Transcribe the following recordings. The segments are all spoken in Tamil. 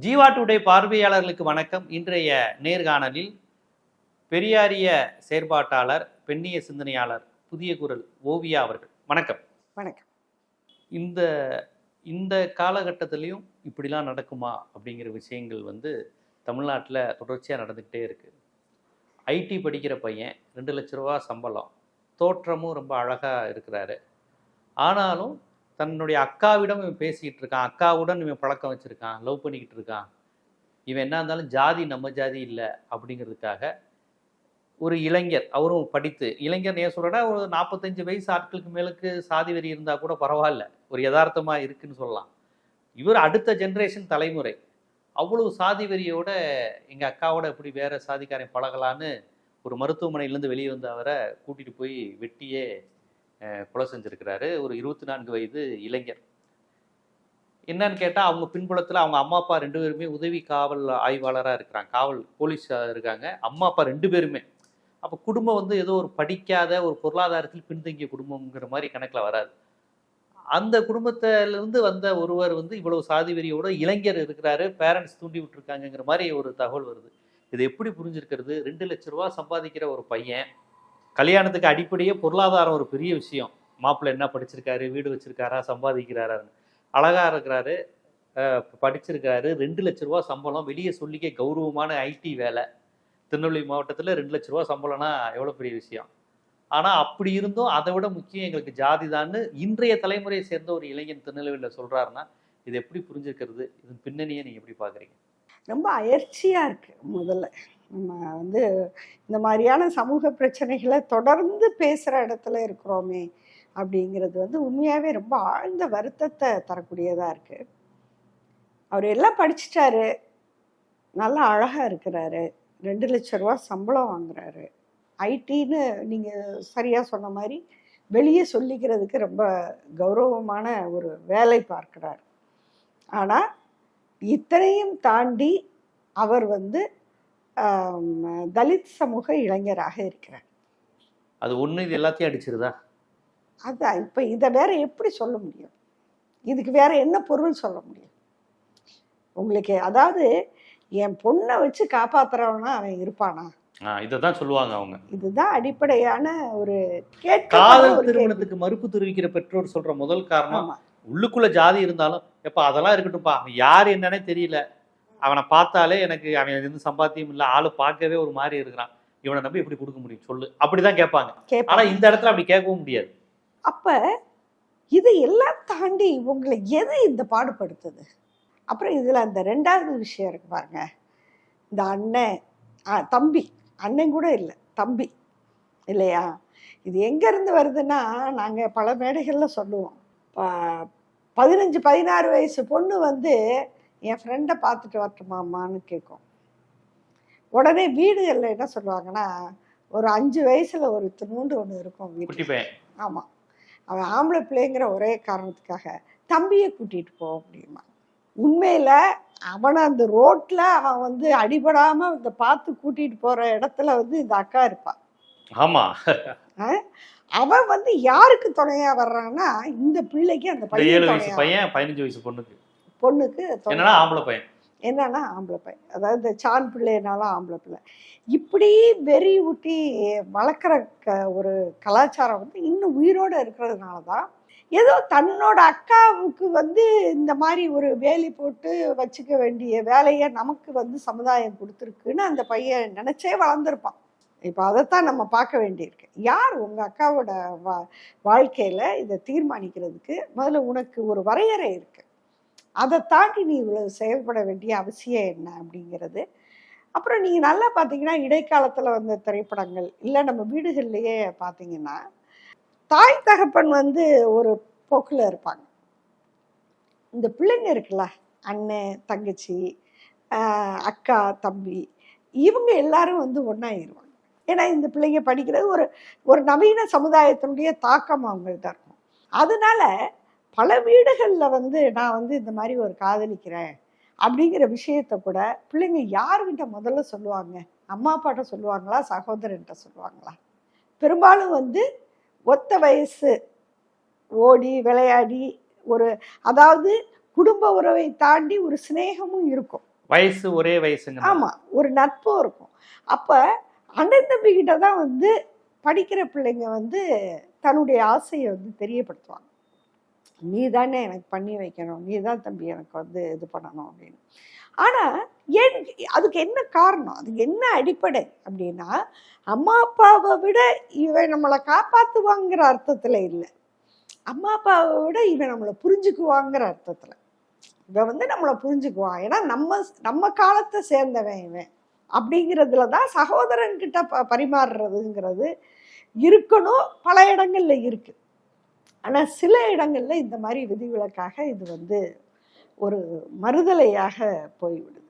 ஜீவா டுடே பார்வையாளர்களுக்கு வணக்கம். இன்றைய நேர்காணலில் பெரியாரிய செயற்பாட்டாளர் பெண்ணிய சிந்தனையாளர் புதிய குரல் ஓவியா அவர்கள். வணக்கம். வணக்கம். இந்த இந்த காலகட்டத்திலையும் இப்படிலாம் நடக்குமா அப்படிங்கிற விஷயங்கள் வந்து தமிழ்நாட்டில் தொடர்ச்சியாக நடந்துக்கிட்டே இருக்கு. ஐடி படிக்கிற பையன் ரெண்டு லட்ச ரூபா சம்பளம் தோற்றமும் ரொம்ப அழகாக இருக்கிறாரு. ஆனாலும் தன்னுடைய அக்காவிடம் இவன் பேசிக்கிட்டு இருக்கான். அக்காவுடன் இவன் பழக்கம் வச்சுருக்கான். லவ் பண்ணிக்கிட்டு இருக்கான். இவன் என்ன இருந்தாலும் ஜாதி நம்ம ஜாதி இல்லை அப்படிங்கிறதுக்காக ஒரு இளைஞர் அவரும் படித்து இளைஞர் ஏன் சொல்கிறா ஒரு நாற்பத்தஞ்சு வயசு ஆட்களுக்கு மேலுக்கு சாதி வெறி இருந்தால் கூட பரவாயில்ல. ஒரு யதார்த்தமாக இருக்குன்னு சொல்லலாம். இவர் அடுத்த ஜென்ரேஷன் தலைமுறை. அவ்வளவு சாதி வெறியோட எங்கள் அக்காவோட எப்படி வேற சாதிக்காரன் பழகலான்னு ஒரு மருத்துவமனையிலேருந்து வெளியே வந்த அவரை கூட்டிகிட்டு போய் வெட்டியே கொலை செஞ்சுருக்கிறாரு ஒரு இருபத்தி நான்கு வயது இளைஞர். என்னன்னு கேட்டால் அவங்க பின்புலத்தில் அவங்க அம்மா அப்பா ரெண்டு பேருமே உதவி காவல் ஆய்வாளராக இருக்கிறாங்க. காவல் போலீஸாக இருக்காங்க. அம்மா அப்பா ரெண்டு பேருமே. அப்போ குடும்பம் வந்து ஏதோ ஒரு படிக்காத ஒரு பொருளாதாரத்தில் பின்தங்கிய குடும்பம்ங்கிற மாதிரி கணக்கில் வராது. அந்த குடும்பத்திலிருந்து வந்த ஒருவர் வந்து இவ்வளவு சாதி வெறியோட இளைஞர் இருக்கிறாரு. பேரண்ட்ஸ் தூண்டி விட்டுருக்காங்கங்கிற மாதிரி ஒரு தகவல் வருது. இது எப்படி புரிஞ்சிருக்கிறது? ரெண்டு லட்ச ரூபா சம்பாதிக்கிற ஒரு பையன் கல்யாணத்துக்கு அடிப்படையே பொருளாதாரம் ஒரு பெரிய விஷயம். மாப்பிள்ளை என்ன படிச்சிருக்காரு வீடு வச்சிருக்காரா சம்பாதிக்கிறாரான்னு. அழகா இருக்கிறாரு படிச்சிருக்காரு ரெண்டு லட்ச ரூபா சம்பளம் வெளியே சொல்லிக்க கௌரவமான ஐடி வேலை. திருநெல்வேலி மாவட்டத்தில் ரெண்டு லட்ச ரூபா சம்பளம்னா எவ்வளோ பெரிய விஷயம்? ஆனால் அப்படி இருந்தும் அதை விட முக்கியம் எங்களுக்கு ஜாதி தான்னு இன்றைய தலைமுறையை சேர்ந்த ஒரு இளைஞன் திருநெல்வேலியில் சொல்கிறாருன்னா இது எப்படி புரிஞ்சுக்கிறது இதன் பின்னணியை நீங்கள் எப்படி பார்க்குறீங்க? ரொம்ப அயற்சியாக இருக்குது முதல்ல. வந்து இந்த மாதிரியான சமூக பிரச்சனைகளை தொடர்ந்து பேசுகிற இடத்துல இருக்கிறோமே அப்படிங்கிறது வந்து உண்மையாகவே ரொம்ப ஆழ்ந்த வருத்தத்தை தரக்கூடியதாக இருக்குது அவர் எல்லாம் படிச்சிட்டாரு. நல்லா அழகாக இருக்கிறாரு. ரெண்டு லட்ச ரூபா சம்பளம் வாங்குறாரு. ஐடின்னு நீங்கள் சரியாக சொன்ன மாதிரி வெளியே சொல்லிக்கிறதுக்கு ரொம்ப கௌரவமான ஒரு வேலை பார்க்கிறார். ஆனால் இத்தனையும் தாண்டி அவர் வந்து தலித் சமூக இளைஞராக இருக்கிறார் அது ஒன்று இது எல்லாத்தையும் அடிச்சிருதா? அதான் இப்போ இதை வேற எப்படி சொல்ல முடியும்? இதுக்கு வேற என்ன பொருள் சொல்ல முடியும்? உங்களுக்கு அதாவது என் பொண்ணை வச்சு காப்பாத்துறவனா அவன் இருப்பானா? ஆ இதை தான் சொல்லுவாங்க அவங்க. இதுதான் அடிப்படையான ஒரு காதல் திருமணத்துக்கு மறுப்பு தெரிவிக்கிற பெற்றோர் சொல்ற முதல் காரணம் உள்ளுக்குள்ள ஜாதி இருந்தாலும் எப்ப அதெல்லாம் இருக்கட்டும்ப்பா யார் என்னன்னே தெரியல. அவனை பார்த்தாலே எனக்கு அவன் எந்த சம்பாத்தியம் இல்லை. ஆளு பார்க்கவே ஒரு மாதிரி இருக்கிறான். இவனை நம்பி எப்படி கொடுக்க முடியும்? சொல்லு. அப்படிதான் கேட்பாங்க. ஆனா இந்த இடத்துல அப்படி கேட்கவும் முடியாது. அப்ப இது எல்லாம் தாண்டி உங்களை எது இந்த பாடுபடுத்துது? அப்புறம் இதுல அந்த ரெண்டாவது விஷயம் இருக்கு பாருங்க. இந்த அண்ணன் தம்பி. அண்ணன் கூட இல்லை. தம்பி. இல்லையா? இது எங்க இருந்து வருதுன்னா நாங்க பல மேடைகள்ல சொல்லுவோம். பதினஞ்சு பதினாறு வயசு பொண்ணு வந்து என் ஃப்ரெண்டை பார்த்துட்டு வரட்டுமாமான்னு கேட்கும். உடனே வீடுகளில் என்ன சொல்லுவாங்கன்னா ஒரு அஞ்சு வயசுல ஒரு துணூண்டு ஒன்று இருக்கும் பையன். ஆமாம் அவன் ஆம்பளை பிள்ளைங்கிற ஒரே காரணத்துக்காக தம்பியை கூட்டிகிட்டு போ அப்படிமா உண்மையில் அவனை அந்த ரோட்டில் அவன் வந்து அடிபடாமல் இந்த பார்த்து கூட்டிகிட்டு போகிற இடத்துல வந்து இந்த அக்கா இருப்பான் ஆமா. அவன் வந்து யாருக்கு துணையா வர்றான்னா இந்த பிள்ளைக்கு அந்த பையன் பதினஞ்சு வயசு பொண்ணுக்கு. பொண்ணுக்கு என்னன்னா ஆம்பளை பையன். என்னன்னா ஆம்பளை பையன். அதாவது இந்த சான் பிள்ளைனாலும் ஆம்பளை பிள்ளை. இப்படி வெறி ஊட்டி வளர்க்குற க ஒரு கலாச்சாரம் வந்து இன்னும் உயிரோடு இருக்கிறதுனால தான் ஏதோ தன்னோட அக்காவுக்கு வந்து இந்த மாதிரி ஒரு வேலி போட்டு வச்சுக்க வேண்டிய வேலையை நமக்கு வந்து சமுதாயம் கொடுத்துருக்குன்னு அந்த பையன் நினச்சே வளர்ந்துருப்பான். இப்போ அதைத்தான் நம்ம பார்க்க வேண்டியிருக்கு. யார் உங்கள் அக்காவோட வா வாழ்க்கையில் இதை தீர்மானிக்கிறதுக்கு முதல்ல உனக்கு ஒரு வரையறை இருக்குது அதை தாண்டி நீ இவ்வளவு செயல்பட வேண்டிய அவசியம் என்ன அப்படிங்கிறது. அப்புறம் நீங்கள் நல்லா பார்த்தீங்கன்னா இடைக்காலத்தில் வந்த திரைப்படங்கள் இல்லை நம்ம வீடுகள்லையே பார்த்தீங்கன்னா தாய் தகப்பன் வந்து ஒரு போக்கில் இருப்பாங்க. இந்த பிள்ளைங்க இருக்குல்ல அண்ணன் தங்கச்சி அக்கா தம்பி இவங்க எல்லாரும் வந்து ஒன்றாயிருவாங்க ஏன்னா இந்த பிள்ளைங்க படிக்கிறது ஒரு ஒரு நவீன சமுதாயத்தினுடைய தாக்கம் அவங்கள்ட்ட இருக்கும். அதனால பல வீடுகளில் வந்து நான் வந்து இந்த மாதிரி ஒரு காதலிக்கிறேன் அப்படிங்கிற விஷயத்த கூட பிள்ளைங்க யாருக்கிட்ட முதல்ல சொல்லுவாங்க? அம்மா அப்பாட்ட சொல்லுவாங்களா? சகோதரன்கிட்ட சொல்லுவாங்களா? பெரும்பாலும் வந்து ஒத்த வயசு ஓடி விளையாடி ஒரு அதாவது குடும்ப உறவை தாண்டி ஒரு சிநேகமும் இருக்கும். வயசு ஒரே வயசுங்க ஆமா ஒரு நட்பும் இருக்கும். அப்ப அண்ணன் தம்பி கிட்ட தான் வந்து படிக்கிற பிள்ளைங்க வந்து தன்னுடைய ஆசையை வந்து தெரியப்படுத்துவாங்க. நீ தானே எனக்கு பண்ணி வைக்கணும். நீ தான் தம்பி எனக்கு வந்து இது பண்ணணும் அப்படின்னு. ஆனால் ஏன் அதுக்கு என்ன காரணம்? அதுக்கு என்ன அடிப்படை அப்படின்னா அம்மா அப்பாவை விட இவன் நம்மளை காப்பாற்றுவாங்கிற அர்த்தத்தில் இல்லை. அம்மா அப்பாவை விட இவன் நம்மளை புரிஞ்சுக்குவாங்கிற அர்த்தத்தில். இவன் வந்து நம்மளை புரிஞ்சுக்குவான் ஏன்னா நம்ம நம்ம காலத்தை சேர்ந்தவன் இவன். அப்படிங்கிறதுல தான் சகோதரன்கிட்ட ப பரிமாறுறதுங்கிறது இருக்கணும். பல இடங்கள்ல இருக்குது ஆனால் சில இடங்களில் இந்த மாதிரி விதிவிலக்காக இது வந்து ஒரு மறுதலையாக போய்விடுது.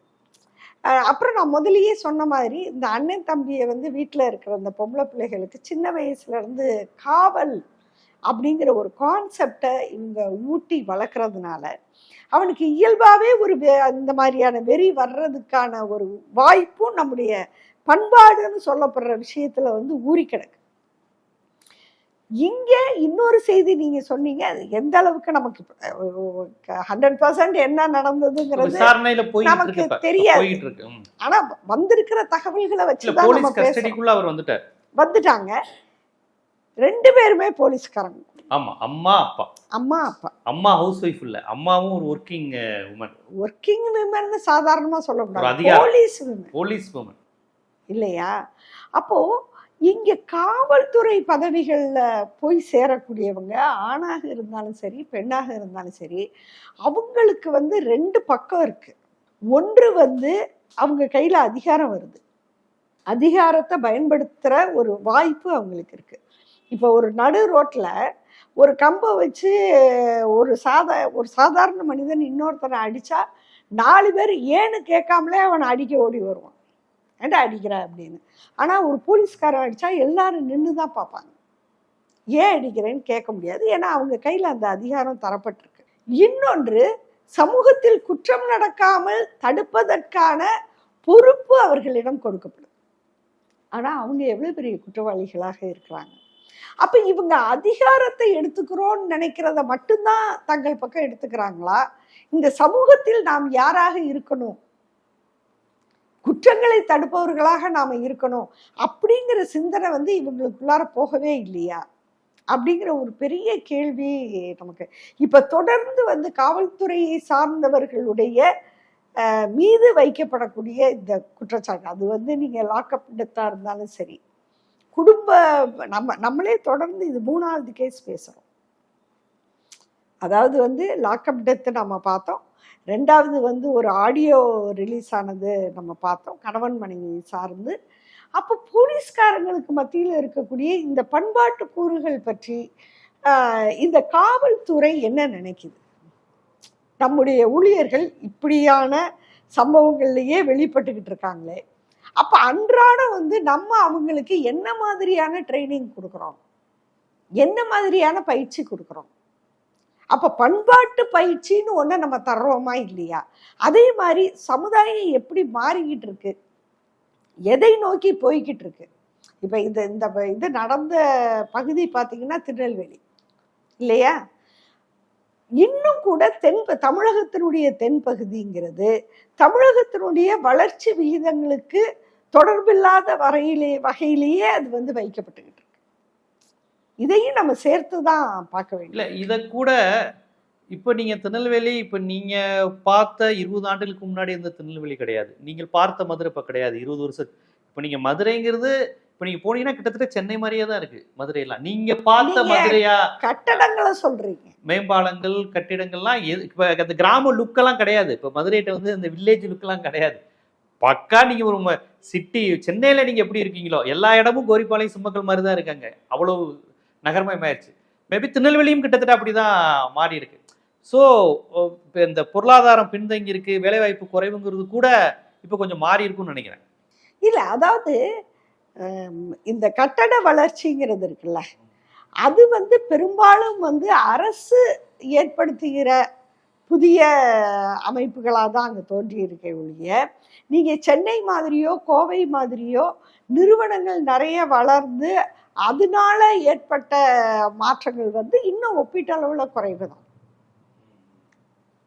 அப்புறம் நான் முதலியே சொன்ன மாதிரி இந்த அண்ணன் தம்பியை வந்து வீட்டில் இருக்கிற அந்த பொம்பளை பிள்ளைகளுக்கு சின்ன வயசுலேருந்து காவல் அப்படிங்கிற ஒரு கான்செப்டை இவங்க ஊட்டி வளர்க்குறதுனால அவனுக்கு இயல்பாகவே ஒரு வெ- இந்த மாதிரியான வெறி வர்றதுக்கான ஒரு வாய்ப்பும் நம்முடைய பண்பாடுன்னு சொல்லப்படுற விஷயத்தில் வந்து ஊறி கிடக்கு இங்க இன்னொரு செய்தி நீங்க சொன்னீங்க எந்த அளவுக்கு நமக்கு ஹண்ட்ரட் பர்சன்ட் என்ன நடந்ததுங்கிறது நமக்கு. தெரியாது. ஆனா வந்திருக்கிற தகவல்களை வச்சுதான் நம்ம பேசுறோம். கஸ்டடிக்குள்ள அவர் வந்துட்டார். வந்துட்டாங்க. ரெண்டு பேருமே போலீஸ்காரங்க. ஆமா அம்மா அப்பா. அம்மா அப்பா. அம்மா ஹவுஸ் ஒய்ஃப் இல்ல. அம்மாவும் ஒரு ஒர்க்கிங் உமன் ஒர்க்கிங் விமன் சாதாரணமா சொல்லக்கூடாது அதிகாரம். போலீஸ் போலீஸ் உமன் இல்லையா? அப்போ இங்க காவல்துறை பதவிகளில் போய் சேரக்கூடியவங்க ஆணாக இருந்தாலும் சரி பெண்ணாக இருந்தாலும் சரி அவங்களுக்கு வந்து ரெண்டு பக்கம் இருக்கு. ஒன்று வந்து அவங்க கையில் அதிகாரம் வருது. அதிகாரத்தை பயன்படுத்துகிற ஒரு வாய்ப்பு அவங்களுக்கு இருக்கு. இப்போ ஒரு நடு ரோட்டில் ஒரு கம்பை வச்சு ஒரு சாதா ஒரு சாதாரண மனிதன் இன்னொருத்தனை அடித்தா நாலு பேர் ஏன்னு கேட்காமலே அவனை அடிக்க ஓடி வருவான். ஏன்டா அடிக்கிற அப்படின்னு. ஆனால் ஒரு போலீஸ்காரன் அடித்தா எல்லாரும் நின்று தான் பார்ப்பாங்க. ஏன் அடிக்கிறேன்னு கேட்க முடியாது. ஏன்னா அவங்க கையில் அந்த அதிகாரம் தரப்பட்டிருக்கு. இன்னொன்று சமூகத்தில் குற்றம் நடக்காமல் தடுப்பதற்கான பொறுப்பு அவர்களிடம் கொடுக்கப்படும். ஆனால் அவங்க எவ்வளோ பெரிய குற்றவாளிகளாக இருக்கிறாங்க. அப்போ இவங்க அதிகாரத்தை எடுத்துக்கிறோன்னு நினைக்கிறத மட்டும்தான் தங்கள் பக்கம் எடுத்துக்கிறாங்களா? இந்த சமூகத்தில் நாம் யாராக இருக்கணும்? குற்றங்களை தடுப்பவர்களாக நாம் இருக்கணும். அப்படிங்கிற சிந்தனை வந்து இவங்களுக்குள்ளார போகவே இல்லையா? அப்படிங்கிற ஒரு பெரிய கேள்வி நமக்கு. இப்போ தொடர்ந்து வந்து காவல்துறையை சார்ந்தவர்களுடைய மீது வைக்கப்படக்கூடிய இந்த குற்றச்சாட்டு அது வந்து நீங்கள் லாக்அப் டெத்தா இருந்தாலும் சரி குடும்ப நம்ம நம்மளே தொடர்ந்து இது மூணாவது கேஸ் பேசுகிறோம் அதாவது வந்து லாக்அப் டெத்து நம்ம பார்த்தோம். ரெண்டாவது வந்து ஒரு ஆடியோ ரிலீஸ் ஆனது நம்ம பார்த்தோம் கணவன் மனைவி சார்ந்து. அப்போ போலீஸ்காரங்களுக்கு மத்தியில் இருக்கக்கூடிய இந்த பண்பாட்டு கூறுகள் பற்றி இந்த காவல்துறை என்ன நினைக்குது? நம்முடைய ஊழியர்கள் இப்படியான சம்பவங்கள்லேயே வெளிப்பட்டுக்கிட்டு இருக்காங்களே. அப்போ அன்றாடம் வந்து நம்ம அவங்களுக்கு என்ன மாதிரியான ட்ரைனிங் கொடுக்குறோம்? என்ன மாதிரியான பயிற்சி கொடுக்குறோம்? அப்போ பண்பாட்டு பயிற்சின்னு ஒன்று நம்ம தர்றோமா இல்லையா? அதே மாதிரி சமுதாயம் எப்படி மாறிக்கிட்டு இருக்கு? எதை நோக்கி போய்கிட்டு இருக்கு? இப்போ இந்த இந்த இது நடந்த பகுதி பார்த்தீங்கன்னா திருநெல்வேலி. இல்லையா? இன்னும் கூட தென் தமிழகத்தினுடைய தென்பகுதிங்கிறது தமிழகத்தினுடைய வளர்ச்சி விகிதங்களுக்கு தொடர்பில்லாத வரையிலே வகையிலேயே அது வந்து வைக்கப்பட்டுக்கிட்டு இதையும் நம்ம சேர்த்து தான் பார்க்க வேண்டும் இல்ல இத கூட இப்ப நீங்க திருநெல்வேலி இப்ப நீங்க பார்த்த இருபது ஆண்டுகளுக்கு முன்னாடி இருந்த திருநெல்வேலி கிடையாது. நீங்கள் பார்த்த மதுரை இப்ப கிடையாது. இருபது வருஷம் இப்ப நீங்க மதுரைங்கிறது இப்ப நீங்க போனீங்கன்னா கிட்டத்தட்ட சென்னை மாதிரியே தான் இருக்கு மதுரையெல்லாம். நீங்க பார்த்த மதுரையா? கட்டடங்களை சொல்றீங்க. மேம்பாலங்கள் கட்டிடங்கள்லாம் இப்ப அந்த கிராம லுக்கெல்லாம் கிடையாது. இப்ப மதுரைட்ட வந்து அந்த வில்லேஜ் லுக்கெல்லாம் கிடையாது. பக்கா நீங்க ஒரு சிட்டி சென்னையில நீங்க எப்படி இருக்கீங்களோ எல்லா இடமும் கோரிப்பாளையம் சிம்மக்கல் மாதிரி தான் இருக்காங்க. அவ்வளவு நகர்மயமாயிருச்சு. மேபி திருநெல்வேலியும் கிட்டத்தட்ட அப்படிதான் மாறி இருக்கு ஸோ இப்போ இந்த பொருளாதாரம் பின்தங்கி இருக்கு வேலைவாய்ப்பு குறைவுங்கிறது கூட இப்போ கொஞ்சம் மாறி இருக்கும்னு நினைக்கிறேன். இல்லை அதாவது இந்த கட்டட வளர்ச்சிங்கிறது இருக்குல்ல அது வந்து பெரும்பாலும் வந்து அரசு ஏற்படுத்துகிற புதிய அமைப்புகளாக தான் அங்கே தோன்றியிருக்கே ஒழிய நீங்கள் சென்னை மாதிரியோ கோவை மாதிரியோ நிறுவனங்கள் நிறைய வளர்ந்து அதனால ஏற்பட்ட மாற்றங்கள் வந்து இன்னும் ஒப்பீட்டளவில் குறைவு தான்.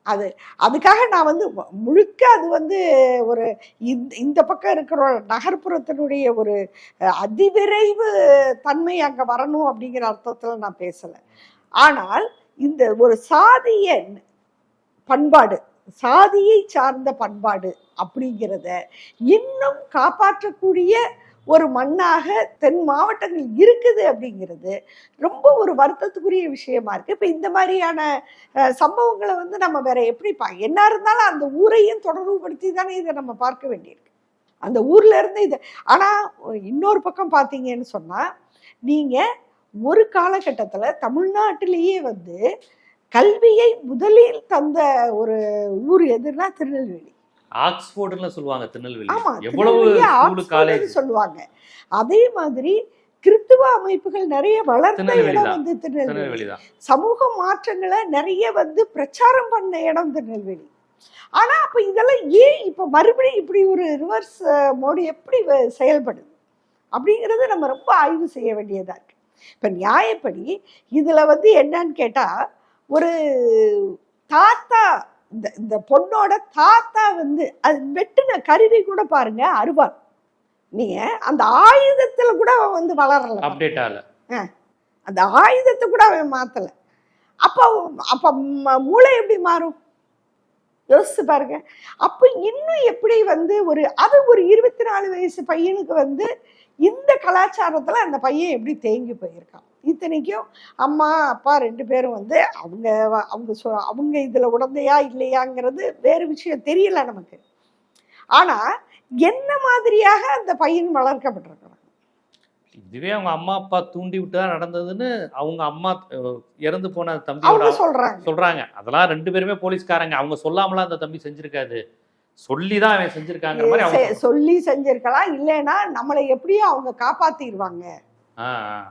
அது அதுக்காக நான் வந்து முழுக்க அது வந்து ஒரு இந்த இந்த பக்கம் இருக்கிற நகர்ப்புறத்தினுடைய ஒரு அதிவிரைவு தன்மை அங்கே வரணும் அப்படிங்கிற அர்த்தத்தில் நான் பேசலை. ஆனால் இந்த ஒரு சாதிய பண்பாடு சாதியை சார்ந்த பண்பாடு அப்படிங்கிறத இன்னும் காப்பாற்றக்கூடிய ஒரு மண்ணாக தென் மாவட்டங்கள் இருக்குது அப்படிங்கிறது ரொம்ப ஒரு வருத்தத்துக்குரிய விஷயமா இருக்குது இப்போ இந்த மாதிரியான சம்பவங்களை வந்து நம்ம வேற எப்படி பா என்ன இருந்தாலும் அந்த ஊரையும் தொடர்புபடுத்தி தானே இதை நம்ம பார்க்க வேண்டியிருக்கு. அந்த ஊர்ல இருந்து இது ஆனால் இன்னொரு பக்கம் பார்த்தீங்கன்னு சொன்னால் நீங்கள் ஒரு காலகட்டத்தில் தமிழ்நாட்டிலேயே வந்து கல்வியை முதலில் தந்த ஒரு ஊர் எதுனா திருநெல்வேலி. ஆக்ஸ்போர்டுன்னு சொல்லுவாங்க திருநெல்வேலி எவ்வளவு காலேஜ். சொல்லுவாங்க. அதே மாதிரி கிறித்துவ அமைப்புகள் நிறைய வளர்ந்த இடம். வந்து திருநெல்வேலி. சமூக மாற்றங்களை நிறைய வந்து பிரச்சாரம் பண்ண இடம் திருநெல்வேலி. ஆனா அப்ப இதெல்லாம் ஏன் இப்ப மறுபடியும் இப்படி ஒரு ரிவர்ஸ் மோடி எப்படி செயல்படுது? அப்படிங்கறத நம்ம ரொம்ப ஆய்வு செய்ய வேண்டியதா இருக்கு. இப்ப நியாயப்படி இதுல வந்து என்னன்னு கேட்டா ஒரு தாத்தா இந்த இந்த பொண்ணோட தாத்தா வந்து அது வெட்டின கருவி கூட பாருங்க அருவாள். நீங்க அந்த ஆயுதத்துல கூட அவன் வந்து வளரல. அப்டேட் ஆகல. அந்த ஆயுதத்தை கூட அவன் மாத்தல. அப்போ அப்ப மூளை எப்படி மாறும்? யோசிச்சு பாருங்க. அப்ப இன்னும் எப்படி வந்து ஒரு அது ஒரு இருபத்தி நாலு வயசு பையனுக்கு வந்து இந்த கலாச்சாரத்துல அந்த பையன் எப்படி தேங்கி போயிருக்கான்? இத்தனைக்கும் அம்மா அப்பா ரெண்டு பேரும் வந்து அவங்க அவங்க சொ அவங்க இதுல உடந்தையா இல்லையாங்கிறது வேறு விஷயம் தெரியல நமக்கு. ஆனா என்ன மாதிரியாக அந்த பையன் வளர்க்கப்பட்டிருக்கிறான்? இதுவே அவங்க அம்மா அப்பா தூண்டி விட்டு தான் நடந்ததுன்னு அவங்க அம்மா இறந்து போன அவங்க சொல்றாங்க. சொல்றாங்க. அதெல்லாம் ரெண்டு பேருமே போலீஸ்காரங்க. அவங்க சொல்லாமலாம் அந்த தம்பி செஞ்சிருக்காது. சொல்லி தான் அவன் செஞ்சிருக்காங்கிற மாதிரி அவங்க செ- சொல்லி செஞ்சிருக்கலாம். இல்லைன்னா நம்மளை எப்படியும் அவங்க காப்பாத்திடுவாங்க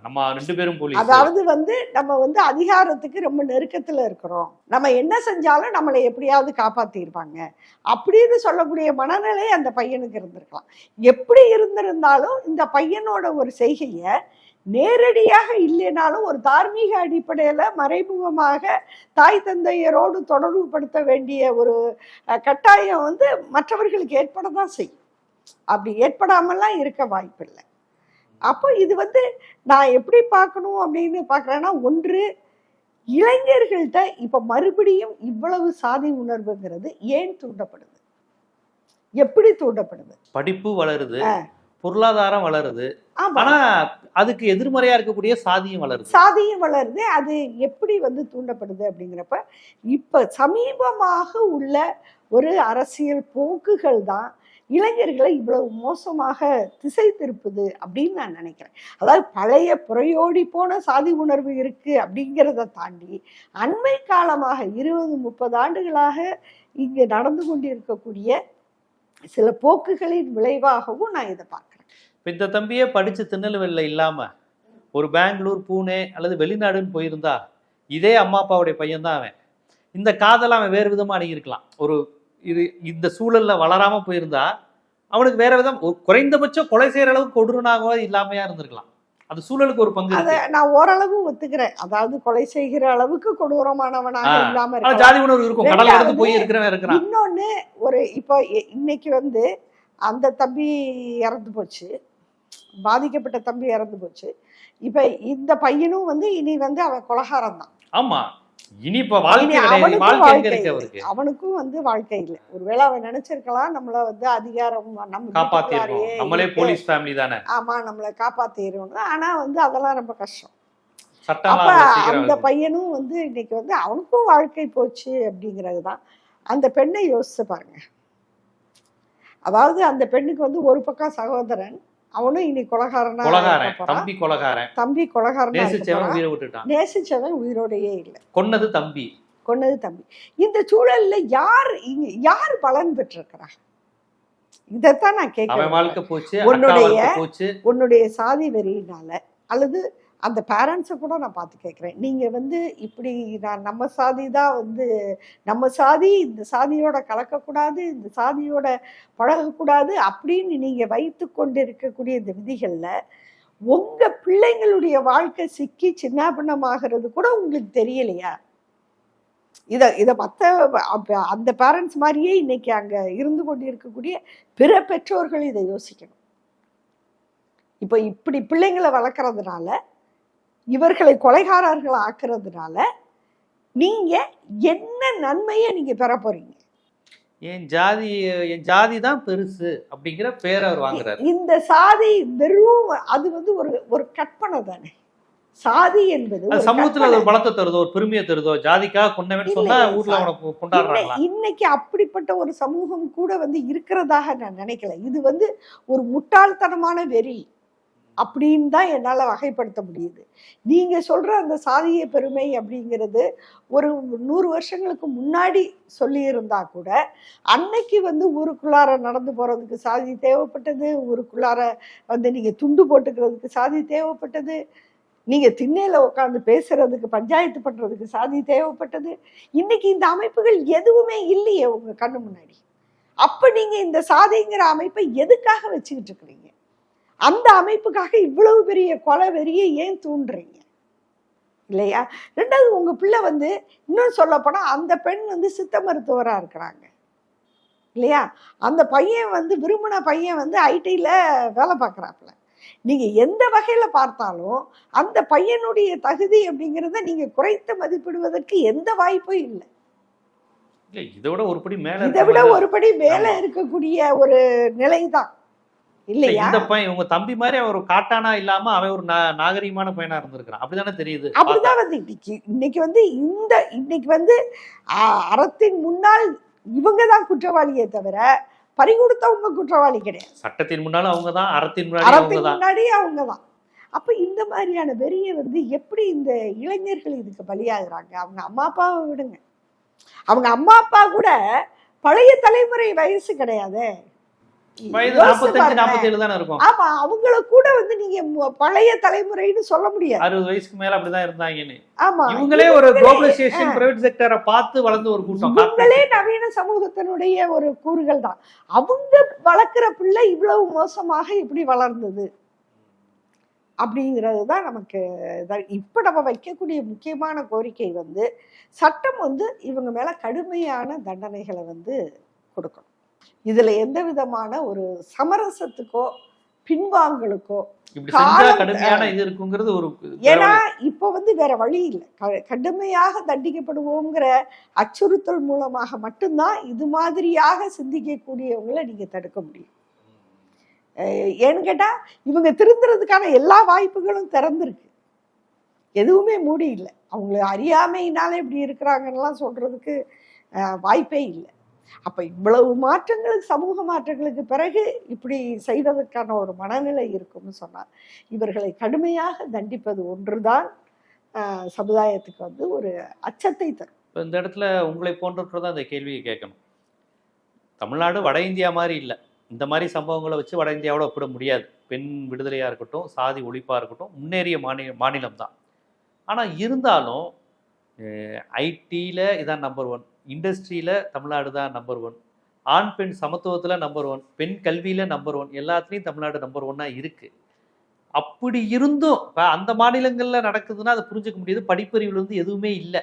நம்ம ரெண்டு பேரும் போலீஸ் அதாவது வந்து நம்ம வந்து அதிகாரத்துக்கு ரொம்ப நெருக்கத்துல இருக்கிறோம். நம்ம என்ன செஞ்சாலும் நம்மளை எப்படியாவது காப்பாத்திருப்பாங்க. அப்படின்னு சொல்லக்கூடிய மனநிலை அந்த பையனுக்கு இருந்திருக்கலாம். எப்படி இருந்திருந்தாலும் இந்த பையனோட ஒரு செய்கையை நேரடியாக இல்லைனாலும் ஒரு தார்மீக அடிப்படையில மறைமுகமாக தாய் தந்தையரோடு தொடர்புபடுத்த வேண்டிய ஒரு கட்டாயம் வந்து மற்றவர்களுக்கு ஏற்பட தான் செய்யும். அப்படி ஏற்படாமலாம் இருக்க வாய்ப்பில்லை. அப்போ இது வந்து நான் எப்படி பார்க்கணும் அப்படின்னு பார்க்குறேன்னா ஒன்று இளைஞர்கள்ட்ட இப்போ மறுபடியும் இவ்வளவு சாதி உணர்வுங்கிறது ஏன் தூண்டப்படுது? எப்படி தூண்டப்படுது? படிப்பு வளருது. பொருளாதாரம் வளருது. ஆனா அதுக்கு எதிர்மறையா இருக்கக்கூடிய சாதியும் வளருது. சாதியும் வளருது அது எப்படி வந்து தூண்டப்படுது அப்படிங்கிறப்ப இப்ப சமீபமாக உள்ள ஒரு அரசியல் போக்குகள் தான் இளைஞர்களை இவ்வளவு மோசமாக திசை திருப்புது அப்படின்னு நான் நினைக்கிறேன். அதாவது பழைய புறையோடி போன சாதி உணர்வு இருக்கு அப்படிங்கிறத தாண்டி அண்மை காலமாக இருபது முப்பது ஆண்டுகளாக இங்கு நடந்து கொண்டிருக்கக்கூடிய சில போக்குகளின் விளைவாகவும் நான் இதை பார்க்குறேன். இப்போ இந்த தம்பியே படிச்சு திருநெல்வேலியில இல்லாம ஒரு பெங்களூர் பூனே அல்லது வெளிநாடுன்னு போயிருந்தா இதே அம்மா அப்பாவுடைய பையன்தான் அவன். இந்த காதலை அவன் வேறு விதமாக அணுகியிருக்கலாம் ஒரு இது இந்த சூழல்ல வளராம போயிருந்தா அவனுக்கு வேற விதம் குறைந்தபட்சம் கொலை செய்யற அளவுக்கு கொடூரனாகவோ இல்லாமையா இருந்திருக்கலாம். அது சூழலுக்கு ஒரு பங்கு அதை நான் ஓரளவு ஒத்துக்கிறேன். அதாவது கொலை செய்கிற அளவுக்கு கொடூரமானவனாக. இல்லாம ஜாதி உணர்வு இருக்கும். இருந்து ரெண்டாவது, போய் இருக்கிறவன் இருக்கிறான். இன்னொன்னு ஒரு இப்போ இன்னைக்கு வந்து அந்த தம்பி இறந்து போச்சு. பாதிக்கப்பட்ட தம்பி இறந்து போச்சு. இப்ப இந்த பையனும் வந்து இனி வந்து அவன் கொலகாரம் தான் ஆமா. இனி இப்ப வாழ்க்கை அவனுக்கும் வந்து வாழ்க்கை இல்லை. ஒருவேளை அவன் நினைச்சிருக்கலாம் நம்மள வந்து அதிகாரம் நம்ம காப்பாத்திருக்கோம் நம்மளே. போலீஸ் ஃபேமிலி தானே? ஆமா நம்மளை காப்பாத்திடுவோம் ஆனா வந்து அதெல்லாம் ரொம்ப கஷ்டம். அப்ப அந்த. பையனும் வந்து இன்னைக்கு வந்து அவனுக்கும் வாழ்க்கை போச்சு அப்படிங்கிறது தான். அந்த பெண்ணை யோசிச்சு பாருங்க. அதாவது அந்த பெண்ணுக்கு வந்து ஒரு பக்கம் சகோதரன் அவனும் இனி கொலகாரனா. தம்பி கொலகாரன். தம்பி கொலகாரனா இருக்க நேசிச்சவன் போறான். உயிரை விட்டுட்டான். நேசிச்சவன் உயிரோடையே இல்லை. கொன்னது தம்பி. கொன்னது தம்பி. இந்த சூழல்ல யார் யார் பலன் பெற்றிருக்கிறா இதைத்தான் நான் கேட்கிறேன். உன்னுடைய- உன்னுடைய சாதி வெறியினால அல்லது அந்த பேரண்ட்ஸை கூட நான் பார்த்து கேட்குறேன். நீங்கள் வந்து இப்படி நான் நம்ம சாதி தான் வந்து நம்ம சாதி இந்த சாதியோட கலக்கக்கூடாது இந்த சாதியோட பழகக்கூடாது அப்படின்னு நீங்கள் வைத்து கொண்டு இருக்கக்கூடிய இந்த விதிகளில் உங்கள் பிள்ளைங்களுடைய வாழ்க்கை சிக்கி சின்னாபின்னமாகிறது கூட உங்களுக்கு தெரியலையா? இதை இதை மற்ற அந்த பேரண்ட்ஸ் மாதிரியே இன்னைக்கு அங்கே இருந்து கொண்டு இருக்கக்கூடிய பிற பெற்றோர்கள் இதை யோசிக்கணும். இப்போ இப்படி பிள்ளைங்களை வளர்க்குறதுனால இவர்களை கொலைகாரர்கள் ஆக்குறதுனால நீங்க என்ன நன்மையை நீங்க பெற போறீங்க? என் ஜாதி என் ஜாதி தான் பெருசு அப்படிங்கிற பேரை அவர் வாங்குறாரு. இந்த சாதி வெறும் அது வந்து ஒரு ஒரு கற்பனை தானே. சாதி என்பது சமூகத்துல. ஒரு பலத்தை தருதோ ஒரு பெருமையை தருதோ ஜாதிக்காக கொண்டவன் சொன்னா ஊர்ல. அவனை கொ- கொண்டாடுறாங்களா? இன்னை- இன்னைக்கு அப்படிப்பட்ட ஒரு சமூகம் கூட வந்து இருக்கிறதாக நான் நினைக்கல. இது வந்து ஒரு முட்டாள்தனமான வெறி. அப்படின்னு தான் என்னால் வகைப்படுத்த முடியுது. நீங்கள் சொல்கிற அந்த சாதிய பெருமை அப்படிங்கிறது ஒரு நூறு வருஷங்களுக்கு முன்னாடி சொல்லியிருந்தா கூட அன்னைக்கு வந்து ஊருக்குள்ளார நடந்து போகிறதுக்கு சாதி தேவைப்பட்டது ஊருக்குள்ளார வந்து நீங்கள் துண்டு போட்டுக்கிறதுக்கு சாதி தேவைப்பட்டது நீங்கள் திண்ணையில் உட்காந்து பேசுறதுக்கு பஞ்சாயத்து பண்ணுறதுக்கு சாதி தேவைப்பட்டது. இன்னைக்கு இந்த அமைப்புகள் எதுவுமே இல்லையே உங்கள் கண்ணு முன்னாடி. அப்போ நீங்கள் இந்த சாதிங்கிற அமைப்பை எதுக்காக வச்சுக்கிட்டு இருக்கிறீங்க? அந்த அமைப்புக்காக இவ்வளவு பெரிய கொலை வெறியை ஏன் தூண்டுறீங்க? இல்லையா? ரெண்டாவது உங்க பிள்ளை வந்து இன்னும் சொல்ல போனா அந்த பெண் வந்து சித்த மருத்துவரா இருக்கிறாங்க. இல்லையா? அந்த பையன் வந்து விரும்பின பையன் வந்து ஐடில வேலை பார்க்குறாப்புல. நீங்க எந்த வகையில பார்த்தாலும் அந்த பையனுடைய தகுதி அப்படிங்கிறத நீங்க குறைத்து மதிப்பிடுவதற்கு எந்த வாய்ப்பும் இல்லை. இதை விட ஒருபடி மேல இதை விட ஒருபடி மேல. இருக்கக்கூடிய ஒரு நிலைதான். இல்ல, இந்த பையன் உங்க தம்பி மாதிரி அவன் ஒரு காட்டானா இல்லாம அவன் ஒரு நாகரிகமான பையனா இருந்திருக்கான் அப்படிதானே தெரியுது. அப்படிதான் வந்து இன்னைக்கு இன்னைக்கு வந்து இந்த இன்னைக்கு வந்து அறத்தின் முன்னால் இவங்க தான் குற்றவாளியே தவிர பறி கொடுத்தவங்க குற்றவாளி கிடையாது. சட்டத்தின் முன்னாலும் அவங்கதான் அறத்தின் முன்னாடி அறத்தின் முன்னாடியே அவங்க தான் அப்ப இந்த மாதிரியான வெறியை வந்து எப்படி இந்த இளைஞர்கள் இதுக்கு பலியாகுறாங்க? அவங்க அம்மா அப்பாவை விடுங்க. அவங்க அம்மா அப்பா கூட பழைய தலைமுறை வயசு கிடையாது. ஆமா அவங்கள கூட வந்து நீங்க பழைய தலைமுறைன்னு சொல்ல முடியாது. அறுபது வயசுக்கு மேல அப்படிதான் இருந்தாங்கன்னு. ஆமா. இவங்களே ஒரு இவங்களே- குளோபலைசேஷன் பிரைவேட் செக்டரை பார்த்து வளர்ந்த ஒரு கூட்டம். இவங்களே நவீன சமூகத்தினுடைய ஒரு கூறுகள் தான். அவங்க வளர்க்குற பிள்ளை இவ்வளவு மோசமாக எப்படி வளர்ந்தது? அப்படிங்கிறது தான் நமக்கு இப்ப நம்ம வைக்கக்கூடிய முக்கியமான கோரிக்கை வந்து சட்டம் வந்து இவங்க மேல கடுமையான தண்டனைகளை வந்து கொடுக்கணும். இதுல எந்த விதமான ஒரு சமரசத்துக்கோ பின்வாங்கலுக்கோ ஏன்னா இப்போ வந்து வேற வழி இல்லை. கடுமையாக தண்டிக்கப்படுவோங்கிற அச்சுறுத்தல் மூலமாக மட்டும்தான் இது மாதிரியாக சிந்திக்கக்கூடியவங்களை நீங்க தடுக்க முடியும். ஏன்னு கேட்டா இவங்க திருந்துறதுக்கான எல்லா வாய்ப்புகளும் திறந்திருக்கு. எதுவுமே மூடி இல்லை. அவங்கள அறியாமையினால இப்படி இருக்கிறாங்கன்னெலாம் சொல்றதுக்கு வாய்ப்பே இல்லை. அப்ப இவ்வளவு மாற்றங்களுக்கு சமூக மாற்றங்களுக்கு பிறகு இப்படி செய்ததற்கான ஒரு மனநிலை இருக்கும்னு சொன்னார். இவர்களை கடுமையாக தண்டிப்பது ஒன்றுதான் சமுதாயத்துக்கு வந்து ஒரு அச்சத்தை தரும். இப்போ இந்த இடத்துல உங்களை போன்றவர்கள் தான் அந்த கேள்வியை கேட்கணும். தமிழ்நாடு வட இந்தியா மாதிரி இல்லை. இந்த மாதிரி சம்பவங்களை வச்சு வட இந்தியாவோட ஒப்பிட முடியாது. பெண் விடுதலையாக இருக்கட்டும் சாதி ஒழிப்பாக இருக்கட்டும் முன்னேறிய மாநில மாநிலம் தான். ஆனால் இருந்தாலும் ஐடியில் இதான் நம்பர் ஒன் இண்டஸ்ட்ரியில் தமிழ்நாடு தான் நம்பர் ஒன் ஆண் பெண் சமத்துவத்தில் நம்பர் ஒன் பெண் கல்வியில் நம்பர் ஒன் எல்லாத்துலேயும் தமிழ்நாடு நம்பர் ஒன்னாக இருக்குது அப்படி இருந்தும் இப்போ அந்த மாநிலங்களில் நடக்குதுன்னா அதை புரிஞ்சுக்க முடியாது. படிப்பறிவில் வந்து எதுவுமே இல்லை.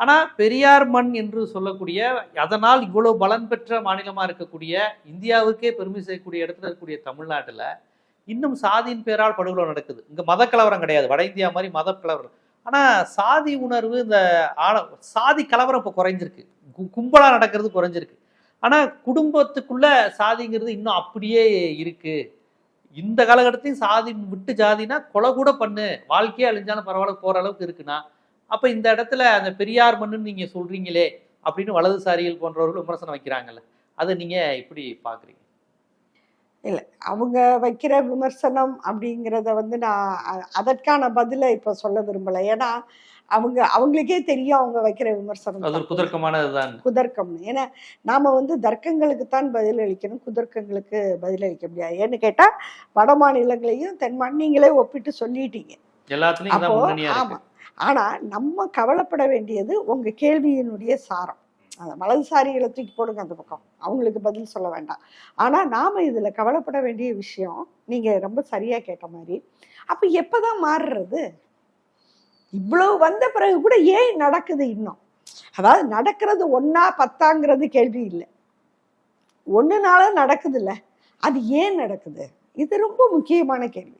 ஆனால் பெரியார் மண் என்று சொல்லக்கூடிய அதனால் இவ்வளோ பலன் பெற்ற மாநிலமாக இருக்கக்கூடிய இந்தியாவுக்கே பெருமை செய்யக்கூடிய இடத்துல இருக்கக்கூடிய தமிழ்நாட்டில் இன்னும் சாதியின் பேரால் படுகொலை நடக்குது. இங்கே மத கலவரம் கிடையாது. வட இந்தியா மாதிரி மத கலவரம் ஆனால் சாதி உணர்வு இந்த ஆழ சாதி கலவரம் இப்போ குறைஞ்சிருக்கு. கும்பலாக நடக்கிறது குறைஞ்சிருக்கு. ஆனால் குடும்பத்துக்குள்ள சாதிங்கிறது இன்னும் அப்படியே இருக்குது இந்த காலகட்டத்தையும் சாதி விட்டு ஜாதினா கொலை கூட பண்ணு. வாழ்க்கையே அழிஞ்சாலும் பரவாயில்ல போகிற அளவுக்கு இருக்குன்னா. அப்போ இந்த இடத்துல அந்த பெரியார் மண்ணுன்னு நீங்கள் சொல்கிறீங்களே அப்படின்னு வலதுசாரிகள் போன்றவர்கள் விமர்சனம் வைக்கிறாங்கல்ல அதை நீங்கள் இப்படி பார்க்குறீங்க பாக்குறீங்க அவங்க வைக்கிற விமர்சனம் அப்படிங்கிறத வந்து நான் அதற்கான பதிலை இப்போ சொல்ல விரும்பலை. ஏன்னா அவங்க அவங்களுக்கே தெரியும் அவங்க வைக்கிற விமர்சனம் அது. குதர்க்கமானதுதான். குதர்க்கம். ஏன்னா நாம வந்து தர்க்கங்களுக்கு தான் பதில் அளிக்கணும் குதர்க்கங்களுக்கு பதில் அளிக்க முடியாது. ஏன்னு கேட்டா வட மாநிலங்களையும் தென் நீங்களே ஒப்பிட்டு சொல்லிட்டீங்க. எல்லாத்துலயும் ஆமா. ஆனா நம்ம கவலைப்பட வேண்டியது உங்க கேள்வியினுடைய சாரம். அந்த வலதுசாரிகளை தூக்கி போடுங்க அந்த பக்கம். அவங்களுக்கு பதில் சொல்ல வேண்டாம். ஆனால் நாம் இதில் கவலைப்பட வேண்டிய விஷயம் நீங்கள் ரொம்ப சரியாக கேட்ட மாதிரி அப்போ எப்போ தான் மாறுறது? இவ்வளவு வந்த பிறகு கூட ஏன் நடக்குது இன்னும்? அதாவது நடக்கிறது ஒன்றா பத்தாங்கிறது கேள்வி இல்லை. ஒண்ணுனால நடக்குதுல்ல. அது ஏன் நடக்குது? இது ரொம்ப முக்கியமான கேள்வி.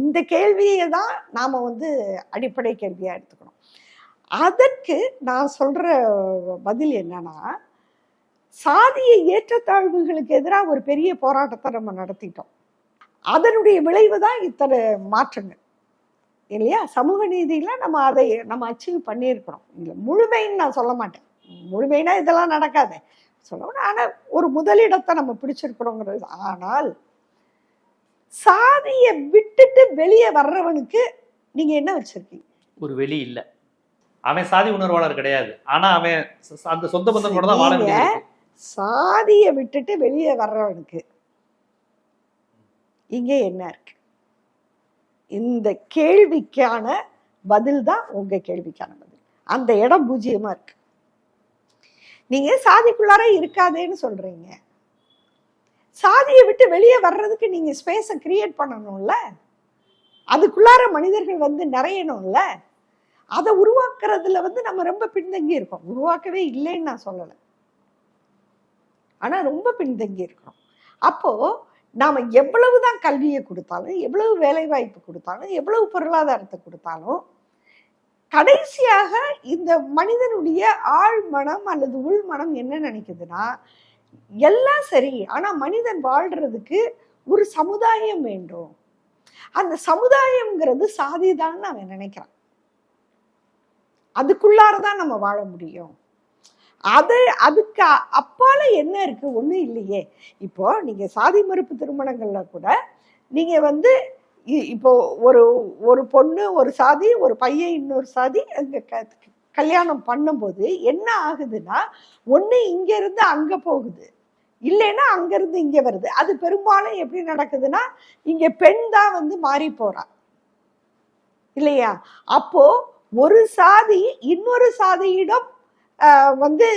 இந்த கேள்வியை தான் நாம் வந்து அடிப்படை கேள்வியாக எடுத்துக்கணும். அதற்கு நான் சொல்கிற பதில் என்னன்னா சாதிய ஏற்றத்தாழ்வுகளுக்கு எதிராக ஒரு பெரிய போராட்டத்தை நம்ம நடத்திட்டோம். அதனுடைய விளைவு தான் இத்தனை மாற்றங்கள். இல்லையா? சமூக நீதியில் நம்ம அதை நம்ம அச்சீவ் பண்ணியிருக்கிறோம். இல்லை முழுமைன்னு நான் சொல்ல மாட்டேன். முழுமைனா இதெல்லாம் நடக்காது. சொல்லணும் ஆனால் ஒரு முதலிடத்தை நம்ம பிடிச்சிருக்கிறோங்கிறது. ஆனால் சாதியை விட்டுட்டு வெளியே வர்றவனுக்கு நீங்கள் என்ன வச்சுருக்கீங்க? ஒரு வெளி இல்லை. அவன் சாதி உணர்வாளர் கிடையாது. ஆனா அவன் அந்த சொந்த பந்தம் கூட தான் வாழ சாதியை விட்டுட்டு வெளியே வர்றவனுக்கு இங்கே என்ன இருக்கு? இந்த கேள்விக்கான பதில் தான் உங்க கேள்விக்கான பதில். அந்த இடம் பூஜ்ஜியமா இருக்கு. நீங்க சாதிக்குள்ளார இருக்காதேன்னு சொல்றீங்க. சாதியை விட்டு வெளியே வர்றதுக்கு நீங்க ஸ்பேஸை கிரியேட் பண்ணணும்ல. அதுக்குள்ளார மனிதர்கள் வந்து நிறையணும்ல. அதை உருவாக்குறதுல வந்து நம்ம ரொம்ப பின்தங்கி இருக்கோம். உருவாக்கவே இல்லைன்னு நான் சொல்லலை. ஆனால் ரொம்ப பின்தங்கி இருக்கிறோம் அப்போது நாம் எவ்வளவுதான் கல்வியை கொடுத்தாலும் எவ்வளவு வேலைவாய்ப்பு கொடுத்தாலும் எவ்வளவு பொருளாதாரத்தை கொடுத்தாலும் கடைசியாக இந்த மனிதனுடைய ஆழ் மனம் அல்லது உள் மனம் என்ன நினைக்குதுன்னா எல்லாம் சரி ஆனால் மனிதன் வாழ்கிறதுக்கு ஒரு சமுதாயம் வேண்டும். அந்த சமுதாயம்ங்கிறது சாதிதான்னு அவன் நினைக்கிறான். அதுக்குள்ளார தான் நம்ம வாழ முடியும். அது அதுக்கு அப்பால என்ன இருக்கு? ஒன்றும் இல்லையே. இப்போ நீங்க சாதி மறுப்பு திருமணங்கள்ல கூட நீங்க வந்து இ- இப்போ ஒரு ஒரு பொண்ணு ஒரு சாதி ஒரு பையன் இன்னொரு சாதி அங்க க- கல்யாணம் பண்ணும்போது என்ன ஆகுதுன்னா ஒன்று இங்கேருந்து அங்கே போகுது. இல்லைன்னா அங்கேருந்து இங்கே வருது. அது பெரும்பாலும் எப்படி நடக்குதுன்னா இங்கே பெண் தான் வந்து மாறி போகிறான் இல்லையா? அப்போது ஒரு சாதி இன்னொரு சாதியிடம் வந்து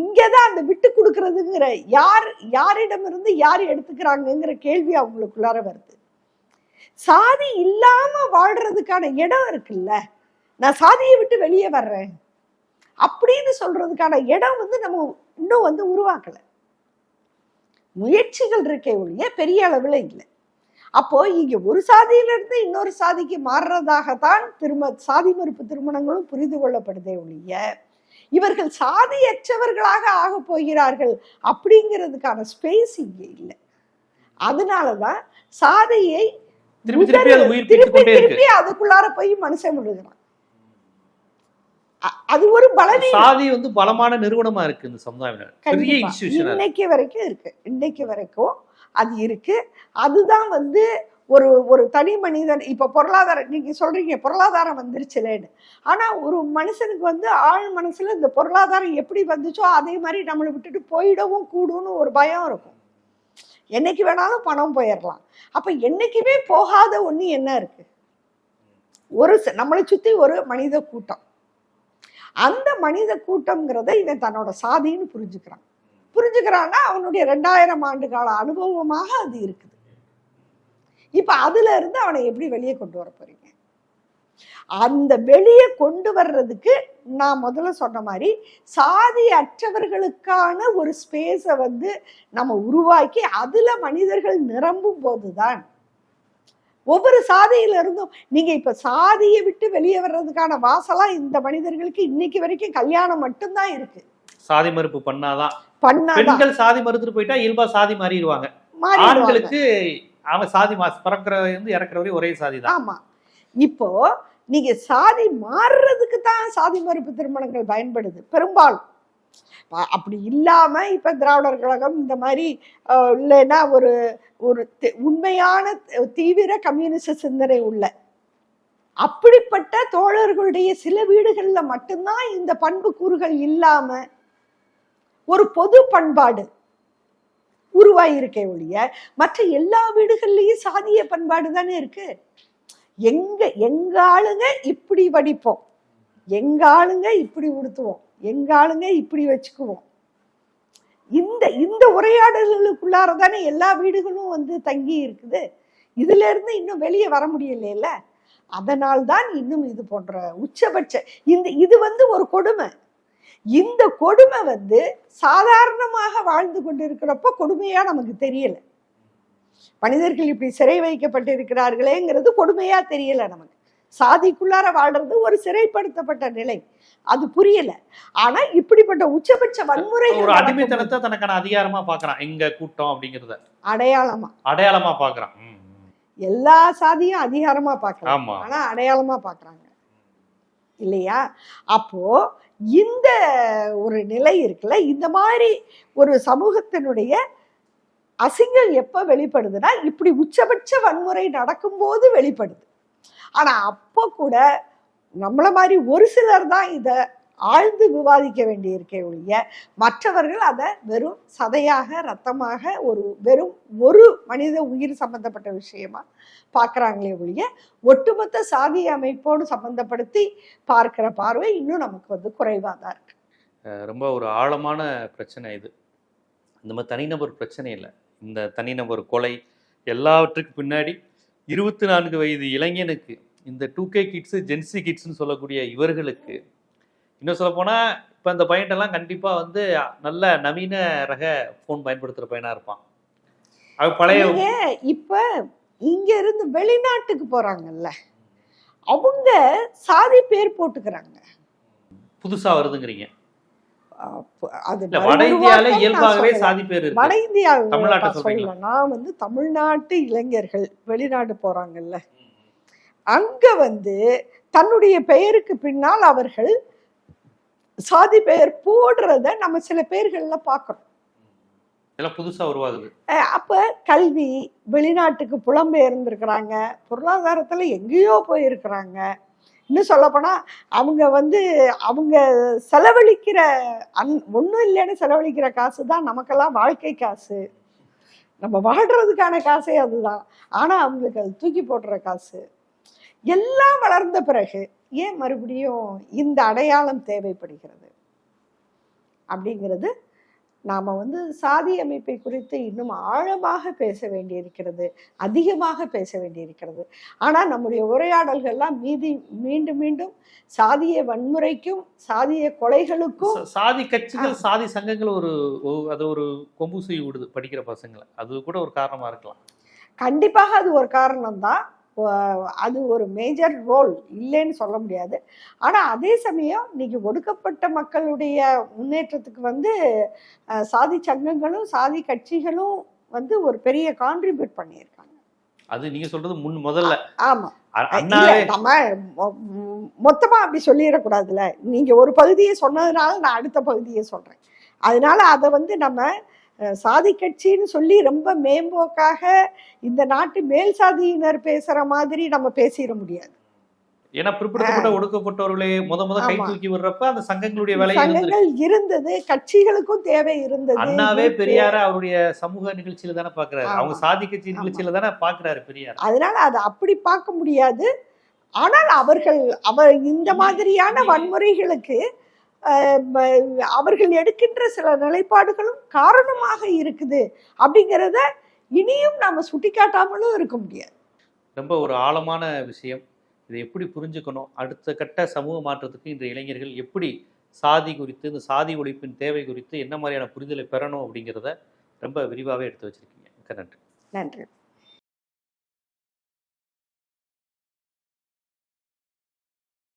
இங்கே தான் அந்த விட்டு கொடுக்கறதுங்கிற யார் யாரிடமிருந்து யார் எடுத்துக்கிறாங்கங்கிற கேள்வி அவங்களுக்குள்ளார வருது. சாதி இல்லாம வாழ்றதுக்கான இடம் இருக்குல்ல. நான் சாதியை விட்டு வெளியே வர்றேன். அப்படின்னு சொல்றதுக்கான இடம் வந்து நம்ம இன்னும் வந்து உருவாக்கலை. முயற்சிகள் இருக்கே ஒழிய பெரிய அளவில் இல்லை. அப்போ இங்க ஒரு சாதியிலிருந்து இன்னொரு சாதிக்கு மாறுறதாகத்தான் திரும சாதி மறுப்பு திருமணங்களும் புரிந்து கொள்ளப்படுதே ஒழிய இவர்கள் சாதியற்றவர்களாக ஆக போகிறார்கள் அப்படிங்கிறதுக்கான ஸ்பேஸ் இங்க இல்லை. அதனாலதான் சாதியை திருப்பி திருப்பி அதுக்குள்ளார போய் மனுஷன் விழுகிறான். அது ஒரு பலவீனம். சாதி வந்து பலமான நிறுவனமா இருக்கு இந்த சமுதாயம் இன்னைக்கு வரைக்கும் இருக்கு. இன்னைக்கு வரைக்கும் அது இருக்குது அதுதான் வந்து ஒரு ஒரு தனி மனிதன் இப்போ பொருளாதாரம் நீங்கள் சொல்கிறீங்க பொருளாதாரம் வந்துருச்சுலேன்னு. ஆனால் ஒரு மனுஷனுக்கு வந்து ஆழ் மனசில் இந்த பொருளாதாரம் எப்படி வந்துச்சோ அதே மாதிரி நம்மளை விட்டுட்டு போயிடவும் கூடும்னு ஒரு பயம் இருக்கும். என்னைக்கு வேணாலும் பணம் போயிடலாம் அப்போ என்னைக்குமே போகாத ஒன்று என்ன இருக்குது ஒரு நம்மளை சுற்றி ஒரு மனித கூட்டம். அந்த மனித கூட்டம்ங்கிறத இவன் தன்னோட சாதின்னு புரிஞ்சுக்கிறான். புரிஞ்சுக்கிறான்னா அவனுடைய ரெண்டாயிரம் ஆண்டு கால அனுபவமாக அது இருக்குது. இப்போ அதுல இருந்து அவனை எப்படி வெளியே கொண்டு வர போறீங்க? அந்த வெளியே கொண்டு வர்றதுக்கு நான் முதல்ல சொன்ன மாதிரி சாதி அற்றவர்களுக்கான ஒரு ஸ்பேஸை வந்து நம்ம உருவாக்கி அதுல மனிதர்கள் நிரம்பும் போதுதான். ஒவ்வொரு சாதியில இருந்தும் நீங்க இப்ப சாதியை விட்டு வெளியே வர்றதுக்கான வாசலா இந்த மனிதர்களுக்கு இன்னைக்கு வரைக்கும் கல்யாணம் மட்டும்தான் இருக்கு. சாதி மறுப்பு பண்ணாதான். பெண்கள் சாதி மறுத்துட்டு போயிட்டா இயல்பா சாதி மாறிடுவாங்க. ஆண்களுக்கு அவன் சாதி மா பிறக்கிற இருந்து இறக்குற வரையும் ஒரே சாதி தான் ஆமா. இப்போ நீங்க சாதி மாறுறதுக்கு தான் சாதி மறுப்பு திருமணங்கள் பயன்படுது. பெரும்பாலும். அப்படி இல்லாம இப்ப திராவிடர் கழகம் இந்த மாதிரி இல்லைன்னா ஒரு ஒரு உண்மையான தீவிர கம்யூனிச சிந்தனை உள்ள. அப்படிப்பட்ட தோழர்களுடைய சில வீடுகள்ல மட்டும்தான் இந்த பண்பு கூறுகள் இல்லாம ஒரு பொது பண்பாடு உருவாயிருக்கே ஒழிய மற்ற எல்லா வீடுகள்லயும் சாதிய பண்பாடு தானே இருக்கு. எங்க எங்க ஆளுங்க இப்படி வடிப்போம். எங்க ஆளுங்க இப்படி உடுத்துவோம். எங்க ஆளுங்க இப்படி வச்சுக்குவோம். இந்த இந்த உரையாடல்களுக்குள்ளார தானே எல்லா வீடுகளும் வந்து தங்கி இருக்குது. இதுல இருந்து இன்னும் வெளியே வர முடியலைல்ல அதனால்தான் இன்னும் இது போன்ற உச்சபட்ச இந்த இது வந்து ஒரு கொடுமை. இந்த கொடுமை வந்து சாதாரணமாக வாழ்ந்து கொண்டிருக்கிறப்ப கொடுமையா நமக்கு தெரியல. மனிதர்கள் இப்படி சிறை வைக்கப்பட்டிருக்கிறார்களேங்கிறது கொடுமையா தெரியல நமக்கு. சாதிக்குள்ளார வாழ்றது ஒரு சிறைப்படுத்தப்பட்ட நிலை. அது புரியல. ஆனா இப்படிப்பட்ட உச்சபட்ச வன்முறை ஒரு அடிமைத்தனத்தை தனக்கான அதிகாரமா பாக்குறான் எங்க கூட்டம் அப்படிங்கறத. அடையாளமா. அடையாளமா பாக்குறான். எல்லா சாதியும் அதிகாரமா ஆமா. ஆனா அடையாளமா பார்க்கறாங்க. இல்லையா? அப்போது இந்த ஒரு நிலை இருக்குல்ல இந்த மாதிரி ஒரு சமூகத்தினுடைய அசிங்கம் எப்போ வெளிப்படுதுன்னா இப்படி உச்சபட்ச வன்முறை நடக்கும்போது வெளிப்படுது. ஆனால் அப்போ கூட நம்மளை மாதிரி ஒரு சிலர் தான் இதை ஆழ்ந்து விவாதிக்க வேண்டியிருக்கே ஒழிய மற்றவர்கள் அதை வெறும் சதையாக ரத்தமாக ஒரு வெறும் ஒரு மனித உயிர் சம்பந்தப்பட்ட விஷயமா பார்க்குறாங்களே ஒழிய ஒட்டுமொத்த சாதி அமைப்போடு சம்பந்தப்படுத்தி பார்க்குற பார்வை இன்னும் நமக்கு வந்து குறைவாக தான் இருக்கு. ரொம்ப ஒரு ஆழமான பிரச்சனை இது. இந்த மாதிரி தனிநபர் பிரச்சனை இல்லை. இந்த தனிநபர் கொலை எல்லாவற்றுக்கு பின்னாடி இருபத்தி நான்கு வயது இளைஞனுக்கு இந்த two K kids gen Z கிட்ஸ்னு சொல்லக்கூடிய இவர்களுக்கு இன்னும் சொல்ல போனால் இப்போ இந்த பையன்ட்டெல்லாம் கண்டிப்பாக வந்து நல்ல நவீன ரக ஃபோன் பயன்படுத்துகிற பையனாக இருப்பான். அவன் பழைய இப்ப இங்க இருந்து வெளிநாட்டுக்கு போறாங்கல்ல. அவங்க சாதி பேர் போட்டுக்கிறாங்க. புதுசாக வருதுங்கிறீங்க. அது வட இந்தியாவில் நான் வந்து தமிழ்நாட்டு இளைஞர்கள் வெளிநாடு போறாங்கல்ல. அங்க வந்து தன்னுடைய பெயருக்கு பின்னால் அவர்கள் சாதி பெயர் போடுறத நம்ம சில பேர்கள்ல உருவாகுது. அஹ் அப்ப கல்வி வெளிநாட்டுக்கு புலம்பெயர்ந்திருக்கிறாங்க பொருளாதாரத்துல எங்கேயோ போயிருக்கிறாங்க. இன்னும் சொல்லப்போனா அவங்க வந்து அவங்க செலவழிக்கிற அன் ஒன்றும் இல்லைன்னு செலவழிக்கிற காசு தான் நமக்கெல்லாம் வாழ்க்கை காசு. நம்ம வாழ்றதுக்கான காசே அதுதான். ஆனா அவங்களுக்கு அது தூக்கி போடுற காசு. எல்லாம் வளர்ந்த பிறகு ஏன் மறுபடியும் இந்த அடையாளம் தேவைப்படுகிறது? அப்படிங்கிறது நாம் வந்து சாதி அமைப்பை குறித்து இன்னும் ஆழமாக பேச வேண்டியிருக்கிறது அதிகமாக பேச வேண்டியிருக்கிறது. ஆனால் நம்முடைய உரையாடல்கள்லாம் மீதி மீண்டும் மீண்டும் சாதிய வன்முறைக்கும் சாதிய கொலைகளுக்கும் சாதி கட்சிகள் சாதி சங்கங்கள் ஒரு அது ஒரு கொம்பு சுய் விடுது படிக்கிற பசங்களை. அது கூட ஒரு காரணமா இருக்கலாம். கண்டிப்பாக அது ஒரு காரணம்தான். அது ஒரு மேஜர் ரோல் இல்லைன்னு சொல்ல முடியாது. ஆனால் அதே சமயம் இன்னைக்கு ஒடுக்கப்பட்ட மக்களுடைய முன்னேற்றத்துக்கு வந்து சாதி சங்கங்களும் சாதி கட்சிகளும் வந்து ஒரு பெரிய கான்ட்ரிபியூட் பண்ணியிருக்காங்க. அது நீங்க சொல்றது முன் முதல்ல. அண்ணாவே நம்ம மொத்தமா அப்படி சொல்லிடக்கூடாதுல்ல. நீங்க ஒரு பகுதியை சொன்னதுனால நான் அடுத்த பகுதியை சொல்றேன். அதனால அதை வந்து நம்ம சாதி கட்சின்னு சொல்லி ரொம்ப மேம்போக்காக இந்த நாட்டு மேல் சாதியினர் பேசுற மாதிரி நம்ம பேசிட முடியாது. ஏன்னா பிற்படுத்தப்பட்ட ஒடுக்கப்பட்டவர்களே முத முத கை. தூக்கி விடுறப்ப அந்த சங்கங்களுடைய வேலை சங்கங்கள் இருந்தது கட்சிகளுக்கும் தேவை இருந்தது. அண்ணாவே. பெரியார அவருடைய சமூக நிகழ்ச்சியில தானே பாக்குறாரு. அவங்க சாதி கட்சி நிகழ்ச்சியில தானே பாக்குறாரு பெரியார். அதனால அதை அப்படி பார்க்க முடியாது. ஆனால் அவர்கள் அவர் இந்த மாதிரியான வன்முறைகளுக்கு அவர்கள் எடுக்கின்ற சில நிலைப்பாடுகளும் காரணமாக இருக்குது. அப்படிங்கிறத இனியும் நாம சுட்டிக்காட்டாமலும் இருக்க முடியாது. ரொம்ப ஒரு ஆழமான விஷயம். இதை எப்படி புரிஞ்சுக்கணும்? அடுத்த கட்ட சமூக மாற்றத்துக்கு இந்த இளைஞர்கள் எப்படி சாதி குறித்து இந்த சாதி ஒழிப்பின் தேவை குறித்து என்ன மாதிரியான புரிதலை பெறணும் அப்படிங்கிறத ரொம்ப விரிவாகவே எடுத்து வச்சிருக்கீங்க. நன்றி. நன்றி.